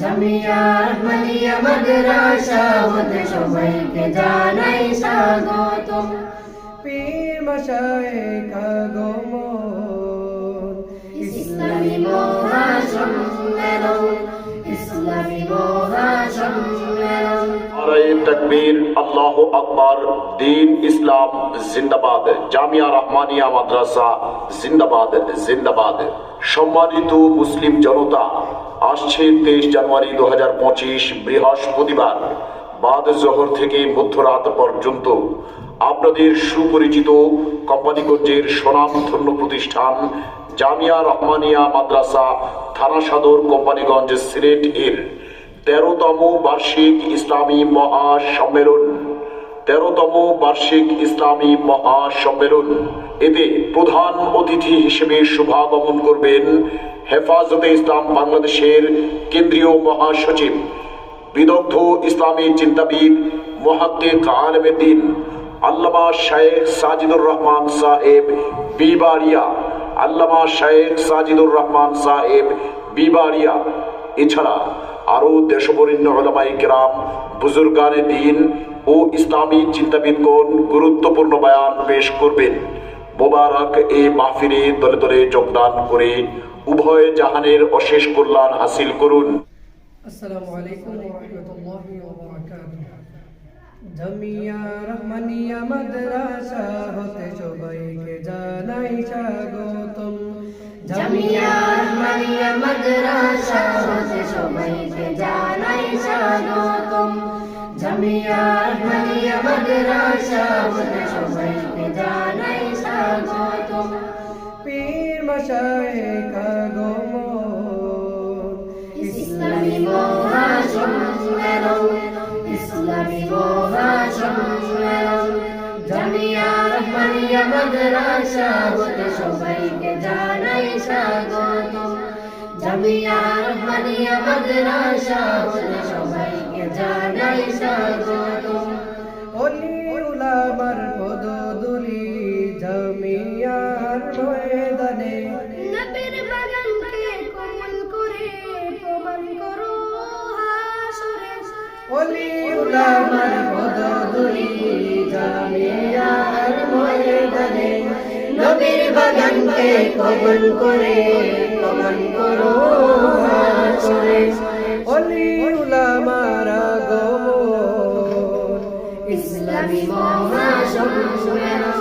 জামিয়া মালিয়া মাদ্রাসা হতে সবাইকে জানাই স্বাগত পীর মশায়েখ আগমন ইসলামী মহাসম্মেলন ইসলামী মহাসম্মেলন তাকবীর আল্লাহ আকবার, দিন ইসলাম জিন্দাবাদ, জামিয়া রহমানিয়া মাদ্রাসা জিন্দাবাদ জিন্দাবাদ। সম্মানিত মুসলিম জনতা, আসছে তেইশ জানুয়ারি দু হাজার পঁচিশ বৃহস্পতিবার, বাদ জহর থেকে মধ্যরাত পর্যন্ত। আপনাদের সুপরিচিত কোম্পানিগঞ্জের স্বনামধন্য প্রতিষ্ঠান জামিয়া রহমানিয়া মাদ্রাসা থানা সদর কোম্পানিগঞ্জ সিলেট এর। তেরোতম বার্ষিক ইসলামী মহাসম্মেলন। তেরোতম বার্ষিক ইসলামী মহাসম্মেলন। এতে প্রধান অতিথি হিসেবে শুভাগমন করবেন হেফাজতে ইসলাম বাংলাদেশের কেন্দ্রীয় মহাসচিব, বিদগ্ধ ইসলামী চিন্তাবিদ মহাত্মিক আলমেদ্দিন, আল্লামা শায়েখ সাজিদুর রহমান সাহেব বিবারিয়া, আল্লামা শায়েখ সাজিদুর রহমান সাহেব বিবাড়িয়া এছাড়া আরও দেশবরেণ্য ওলামাই কেরাম, বুজুর্গানে দিন ও ইসলামী চিন্তাবিদগণ গুরুত্বপূর্ণ বয়ান পেশ করবেন। মোবারক এ মাহফিলে দলে দলে যোগদান করে উভয় জাহানের অশেষ কল্যাণ হাসিল করুন। আসসালামু আলাইকুম জামিয়া রহমানিয়া মাদ্রাসা হতে সবাইকে জানাই স্বাগতম। জামিয়া মাদ্রাসা হতে সবাইকে জানাই স্বাগতম। জামিয়া রহমানিয়া মাদ্রাসা হতে সবাইকে জানাই স্বাগতম। পীর মশায়েখ আগমন ইসলামী মহাসম্মেলন ইসলামী মহাসম্মেলন জামিয়া রহমানিয়া মাদ্রাসা হতে সবাইকে জানাই স্বাগতম। জামিয়া রহমানিয়া মাদ্রাসা হতে সবাইকে জানাই স্বাগতম অলি উলামার পদদুলি জামিয়ার ময়দানে। নবীর বাগানকে কমল করে প্রমাণ করো হাসরে। অলি উলামার পদদুলি জামিয়ার ময়দানে। নবীর বাগানকে কবল করে কবন করো অলি উলামারা আগমন। ইসলামী মহাসম্মেলন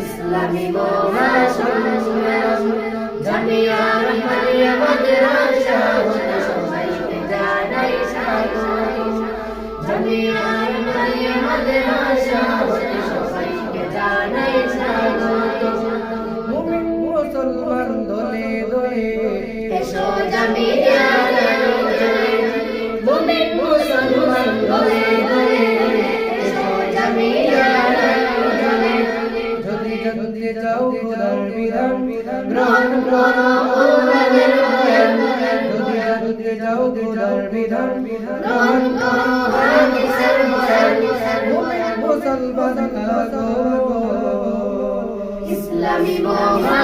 ইসলামী চাও খোদার বিধান গ্রহণ করো কোরআনের বয়ান যদি জানতে চাও খোদার বিধান গ্রহণ করো বয়ান মুসলমান ইসলামী মহাসম্মেলন